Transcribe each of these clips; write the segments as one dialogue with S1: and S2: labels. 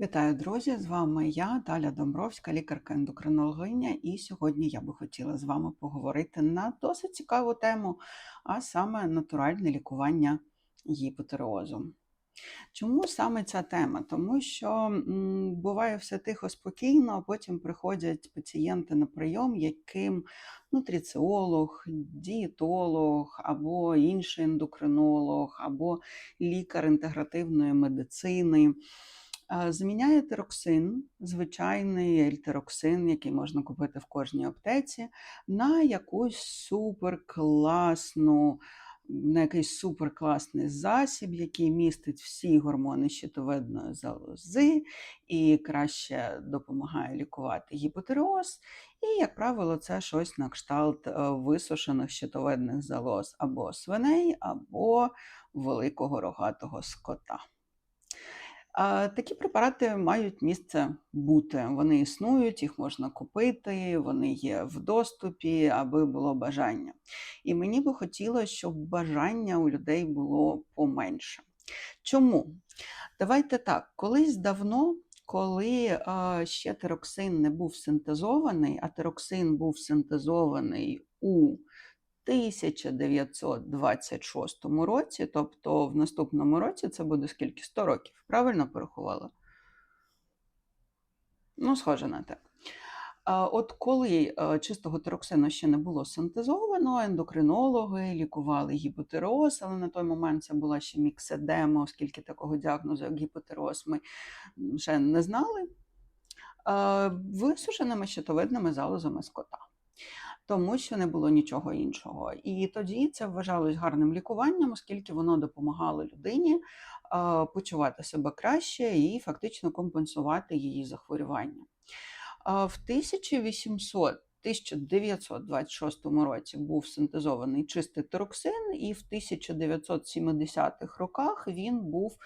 S1: Вітаю, друзі! З вами я, Таля Домбровська, лікарка-ендокринологиня, і сьогодні я би хотіла з вами поговорити на досить цікаву тему, а саме натуральне лікування гіпотереозу. Чому саме ця тема? Тому що буває все тихо, спокійно, а потім приходять пацієнти на прийом, яким нутриціолог, дієтолог або інший ендокринолог, або лікар інтегративної медицини. Е, Заміняє тироксин, звичайний ельтероксин, який можна купити в кожній аптеці, на якусь суперкласну, на якийсь суперкласний засіб, який містить всі гормони щитовидної залози і краще допомагає лікувати гіпотереоз. І, як правило, це щось на кшталт е, висушених щитовидних залоз або свиней, або великого рогатого скота. Такі препарати мають місце бути. Вони існують, їх можна купити, вони є в доступі, аби було бажання. І мені би хотілося, щоб бажання у людей було поменше. Чому? Давайте так, колись давно, коли ще тироксин не був синтезований, а тироксин був синтезований у 1926 році, тобто в наступному році це буде скільки? 100 років. Правильно порахувала? Ну, схоже на те. От коли е, чистого тироксину ще не було синтезовано, ендокринологи лікували гіпотереоз, але на той момент це була ще мікседема, оскільки такого діагнозу, як гіпотереоз, ми ще не знали, висушеними щитовидними залозами скота тому що не було нічого іншого. І тоді це вважалось гарним лікуванням, оскільки воно допомагало людині почувати себе краще і фактично компенсувати її захворювання. В 1800 1926 році був синтезований чистий тироксин, і в 1970-х роках він був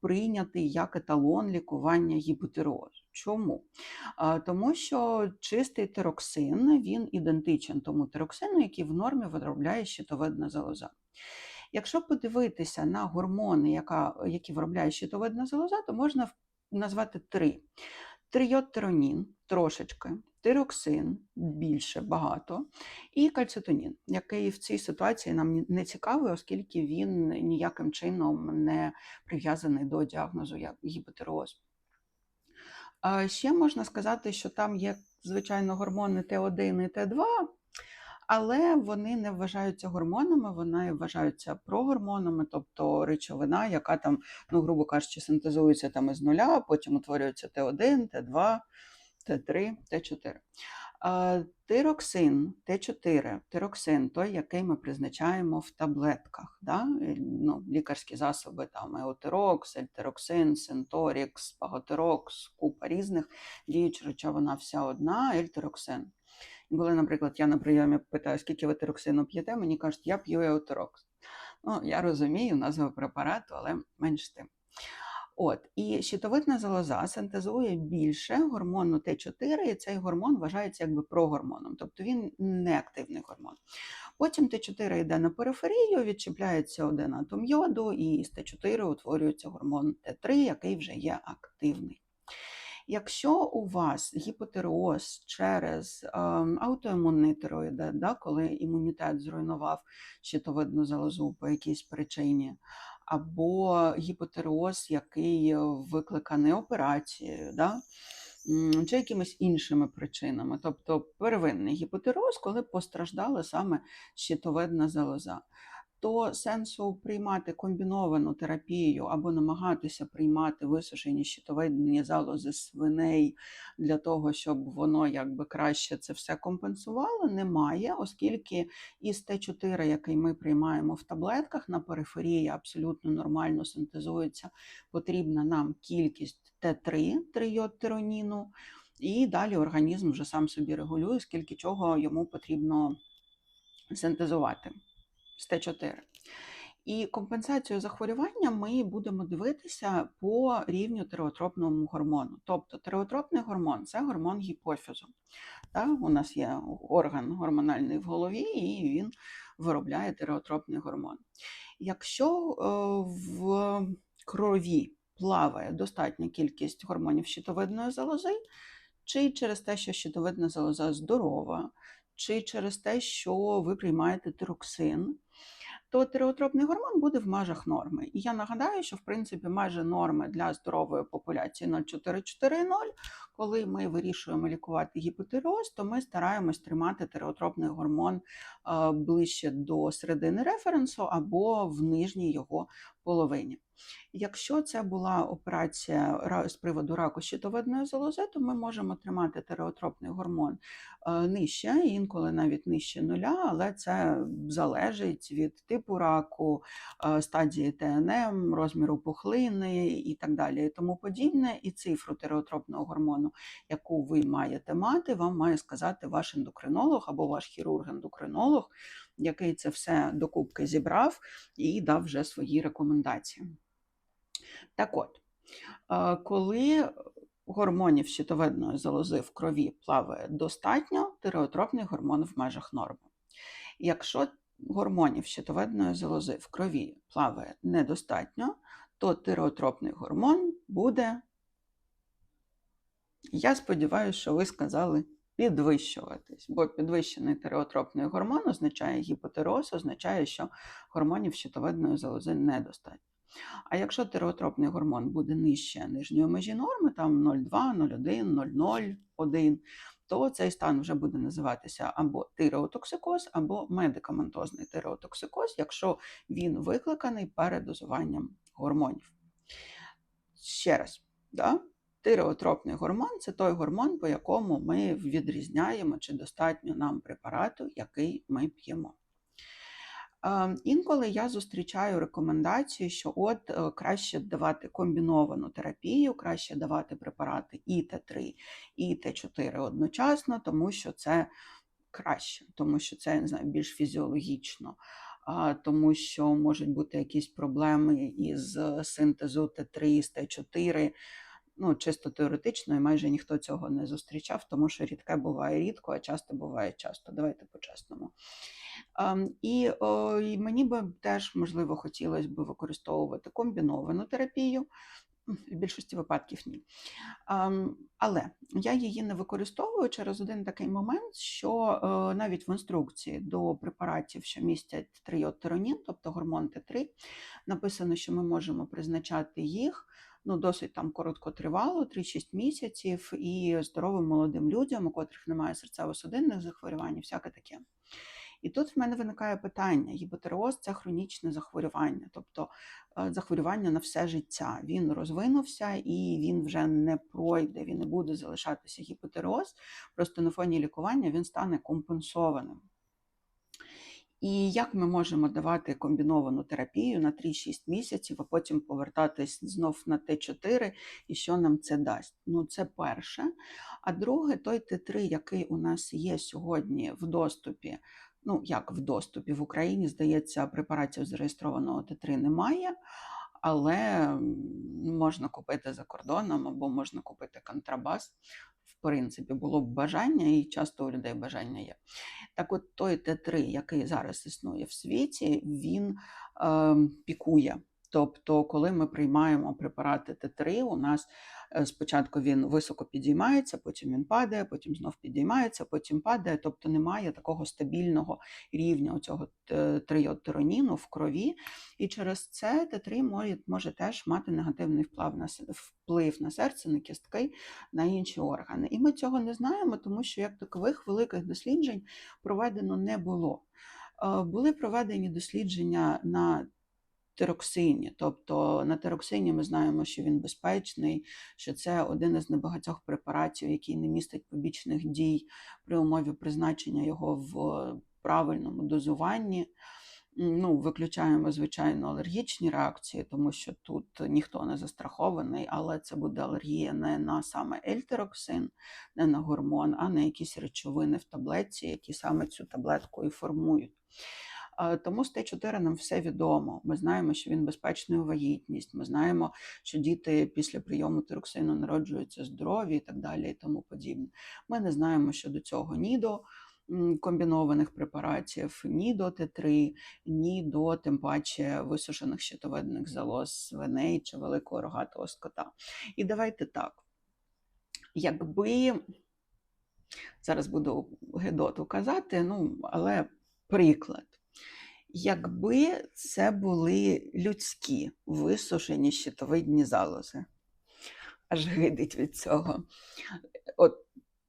S1: прийнятий як еталон лікування гіпотереозу. Чому? Тому що чистий тироксин він ідентичен тому тироксину, який в нормі виробляє щитовидна залоза. Якщо подивитися на гормони, яка, які виробляє щитовидна залоза, то можна назвати три: трийодтиронін трошечки, тироксин більше багато, і кальцитонін, який в цій ситуації нам не цікавий, оскільки він ніяким чином не прив'язаний до діагнозу як гіпотереоз. Ще можна сказати, що там є, звичайно, гормони Т1 і Т2, але вони не вважаються гормонами, вони вважаються прогормонами, тобто речовина, яка там, ну, грубо кажучи, синтезується там із нуля, потім утворюється Т1, Т2, Т3, Т4. Тироксин, Т4, тироксин, той, який ми призначаємо в таблетках. Да? Ну, Лікарські засоби, там еотерокс, ельтероксин, синторікс, паготерокс, купа різних, діюча речовина вся одна, ельтероксин. Коли, наприклад, я на прийомі питаю, скільки ви тироксину п'єте, мені кажуть, я п'ю еотерокс. Ну, Я розумію назву препарату, але менш тим. От, І щитовидна залоза синтезує більше гормону Т4, і цей гормон вважається якби прогормоном, тобто він не активний гормон. Потім Т4 йде на периферію, відчіпляється один атом йоду, і з Т4 утворюється гормон Т3, який вже є активний. Якщо у вас гіпотереоз через е, аутоімунний тироїдит, да, коли імунітет зруйнував щитовидну залозу по якійсь причині, або гіпотероз, який викликаний операцією, да, чи якимись іншими причинами, тобто первинний гіпотероз, коли постраждала саме щитовидна залоза то сенсу приймати комбіновану терапію або намагатися приймати висушені щитовидні залози свиней для того, щоб воно якби краще це все компенсувало, немає, оскільки із Т4, який ми приймаємо в таблетках на периферії, абсолютно нормально синтезується потрібна нам кількість Т3 трийодтироніну, і далі організм вже сам собі регулює, скільки чого йому потрібно синтезувати з Т4. І компенсацію захворювання ми будемо дивитися по рівню тиреотропному гормону. Тобто тиреотропний гормон це гормон гіпофізу. Так? У нас є орган гормональний в голові, і він виробляє тиреотропний гормон. Якщо е, в крові плаває достатня кількість гормонів щитовидної залози, чи через те, що щитовидна залоза здорова, чи через те, що ви приймаєте тироксин, то тиреотропний гормон буде в межах норми. І я нагадаю, що в принципі майже норми для здорової популяції 0,440. Коли ми вирішуємо лікувати гіпотиреоз, то ми стараємось тримати тиреотропний гормон е, ближче до середини референсу або в нижній його половині. Якщо це була операція з приводу раку щитовидної залози, то ми можемо тримати тиреотропний гормон е, нижче, інколи навіть нижче нуля, але це залежить від типу раку, е, стадії ТНМ, розміру пухлини і так далі, і тому подібне. І цифру тиреотропного гормону, яку ви маєте мати, вам має сказати ваш ендокринолог або ваш хірург-ендокринолог, який це все докупки зібрав і дав вже свої рекомендації. Так от, е, коли гормонів щитовидної залози в крові плаває достатньо, тиреотропний гормон в межах норми. Якщо гормонів щитовидної залози в крові плаває недостатньо, то тиреотропний гормон буде, я сподіваюся, що ви сказали, підвищуватись, бо підвищений тиреотропний гормон означає гіпотиреоз, означає, що гормонів щитовидної залози недостатньо. А якщо тиреотропний гормон буде нижче нижньої межі норми, там 0,2, 0,1, 0,01, то цей стан вже буде називатися або тиреотоксикоз, або медикаментозний тиреотоксикоз, якщо він викликаний передозуванням гормонів. Ще раз, да? тиреотропний гормон це той гормон, по якому ми відрізняємо, чи достатньо нам препарату, який ми п'ємо. Е, Інколи я зустрічаю рекомендацію, що от е, краще давати комбіновану терапію, краще давати препарати і Т3, і Т4 одночасно, тому що це краще, тому що це не знаю, більш фізіологічно, тому що можуть бути якісь проблеми із синтезу Т3 з Т4. Ну, чисто теоретично, і майже ніхто цього не зустрічав, тому що рідке буває рідко, а часто буває часто. Давайте по-чесному. Ем, І, і мені би теж, можливо, хотілося б використовувати комбіновану терапію. В більшості випадків ні. Ем, Але я її не використовую через один такий момент, що е, навіть в інструкції до препаратів, що містять тріотеронін, тобто гормон Т3, написано, що ми можемо призначати їх ну, досить там короткотривало, 3-6 місяців, і здоровим молодим людям, у котрих немає серцево-судинних захворювань, і всяке таке. І тут в мене виникає питання: гіпотереоз це хронічне захворювання, тобто е, захворювання на все життя. Він розвинувся і він вже не пройде, він не буде залишатися гіпотереоз, просто на фоні лікування він стане компенсованим. І як ми можемо давати комбіновану терапію на 3-6 місяців, а потім повертатись знов на Т4, і що нам це дасть? Ну, це перше. А друге, той Т3, який у нас є сьогодні в доступі, ну як в доступі в Україні, здається, препаратів зареєстрованого Т3 немає. Але можна купити за кордоном або можна купити контрабас. Принципі, було б бажання, і часто у людей бажання є. Так от той Т3, який зараз існує в світі, він е, пікує. Тобто, коли ми приймаємо препарати Т3, у нас спочатку він високо підіймається, потім він падає, потім знов підіймається, потім падає. Тобто немає такого стабільного рівня цього триотероніну в крові. І через це Т3 може, може теж мати негативний вплив на, вплив на серце, на кістки, на інші органи. І ми цього не знаємо, тому що як такових великих досліджень проведено не було. Е, Були проведені дослідження на тироксині, тобто на тироксині ми знаємо, що він безпечний, що це один із небагатьох препаратів, який не містить побічних дій при умові призначення його в правильному дозуванні. Ну, виключаємо, звичайно, алергічні реакції, тому що тут ніхто не застрахований, але це буде алергія не на саме ельтероксин, не на гормон, а на якісь речовини в таблетці, які саме цю таблетку і формують. А, Тому з Т4 нам все відомо. Ми знаємо, що він безпечний у вагітність. Ми знаємо, що діти після прийому тироксину народжуються здорові і так далі, і тому подібне. Ми не знаємо щодо цього НІДО. м, комбінованих препаратів, ні до Т3, ні до тим паче висушених щитовидних залоз свиней чи великого рогатого скота. І давайте так. Якби зараз буду Гедоту казати, ну, але приклад. Якби це були людські висушені щитовидні залози, аж гидить від цього. От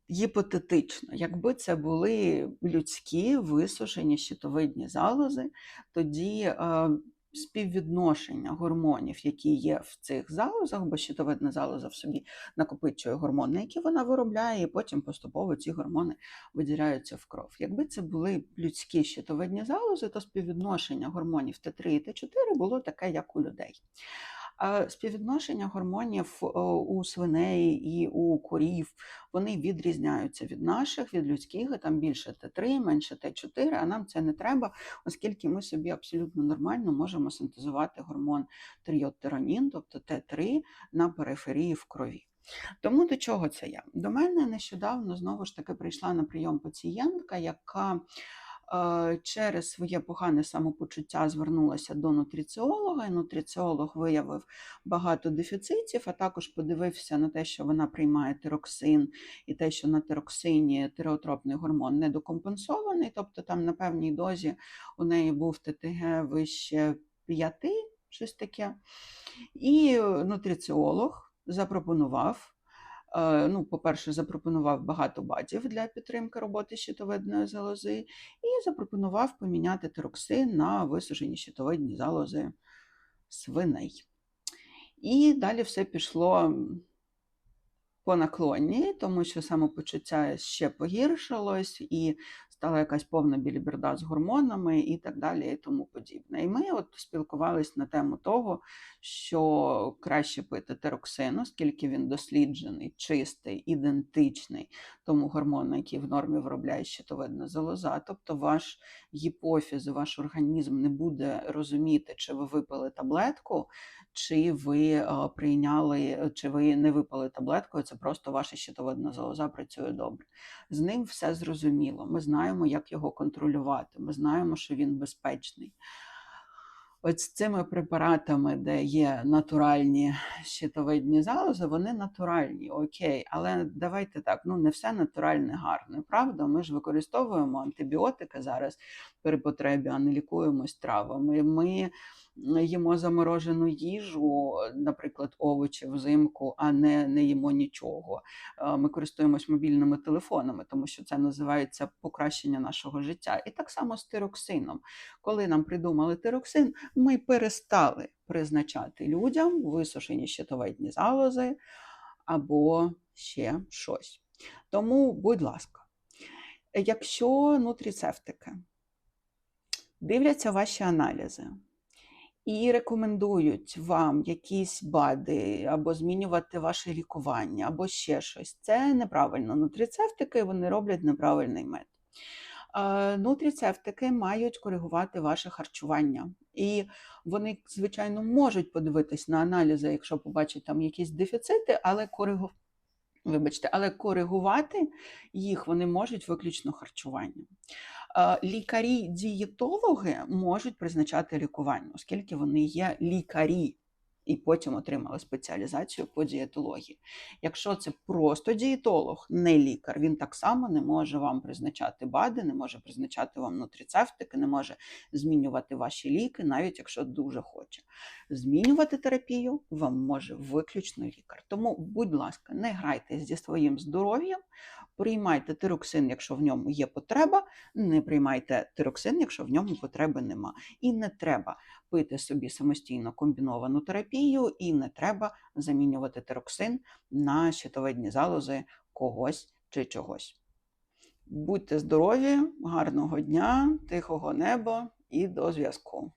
S1: гіпотетично, якби це були людські висушені щитовидні залози, тоді е, співвідношення гормонів, які є в цих залозах, бо щитовидна залоза в собі накопичує гормони, які вона виробляє, і потім поступово ці гормони виділяються в кров. Якби це були людські щитовидні залози, то співвідношення гормонів Т3 і Т4 було таке, як у людей. Співвідношення гормонів е, у свиней і у корів вони відрізняються від наших, від людських, там більше Т3, менше Т4, а нам це не треба, оскільки ми собі абсолютно нормально можемо синтезувати гормон тріотиронін, тобто Т3 на периферії в крові. Тому до чого це я? До мене нещодавно знову ж таки прийшла на прийом пацієнтка, яка через своє погане самопочуття звернулася до нутриціолога, і нутриціолог виявив багато дефіцитів, а також подивився на те, що вона приймає тироксин, і те, що на тироксині тиреотропний гормон недокомпенсований, тобто там на певній дозі у неї був ТТГ вище 5, щось таке. І нутриціолог запропонував. Е, Ну, по-перше, запропонував багато бадів для підтримки роботи щитовидної залози, і запропонував поміняти тироксин на висушені щитовидні залози свиней. І далі все пішло по наклонні, тому що самопочуття ще погіршилось, і стала якась повна біліберда з гормонами і так далі, і тому подібне. І ми от спілкувались на тему того, що краще пити тироксин, оскільки він досліджений, чистий, ідентичний тому гормону, який в нормі виробляє щитовидна залоза. Тобто ваш гіпофіз, ваш організм не буде розуміти, чи ви випили таблетку, чи ви е, прийняли, чи ви не випали таблетку, це просто ваша щитовидна залоза працює добре. З ним все зрозуміло. Ми знаємо, як його контролювати. Ми знаємо, що він безпечний. З цими препаратами, де є натуральні щитовидні залози, вони натуральні, окей, але давайте так, ну не все натуральне гарне, правда? Ми ж використовуємо антибіотики зараз при потребі, а не лікуємось травами. Ми їмо заморожену їжу, наприклад, овочі взимку, а не, не їмо нічого. Е, Ми користуємось мобільними телефонами, тому що це називається покращення нашого життя. І так само з тироксином. Коли нам придумали тироксин, ми перестали призначати людям висушені щитовидні залози або ще щось. Тому, будь ласка, якщо нутріцевтики дивляться ваші аналізи і рекомендують вам якісь БАДи, або змінювати ваше лікування, або ще щось, це неправильно. Нутріцевтики вони роблять неправильний мед. Е, Нутріцевтики мають коригувати ваше харчування. І вони, звичайно, можуть подивитись на аналізи, якщо побачать там якісь дефіцити, але коригу... Вибачте, але коригувати їх вони можуть виключно харчуванням. Лікарі-дієтологи можуть призначати лікування, оскільки вони є лікарі і потім отримали спеціалізацію по дієтології. Якщо це просто дієтолог, не лікар, він так само не може вам призначати БАДи, не може призначати вам нутріцевтики, не може змінювати ваші ліки, навіть якщо дуже хоче. Змінювати терапію вам може виключно лікар. Тому, будь ласка, не грайте зі своїм здоров'ям, приймайте тироксин, якщо в ньому є потреба, не приймайте тироксин, якщо в ньому потреби нема. І не треба пити собі самостійно комбіновану терапію, і не треба замінювати тироксин на щитовидні залози когось чи чогось. Будьте здорові, гарного дня, тихого неба і до зв'язку.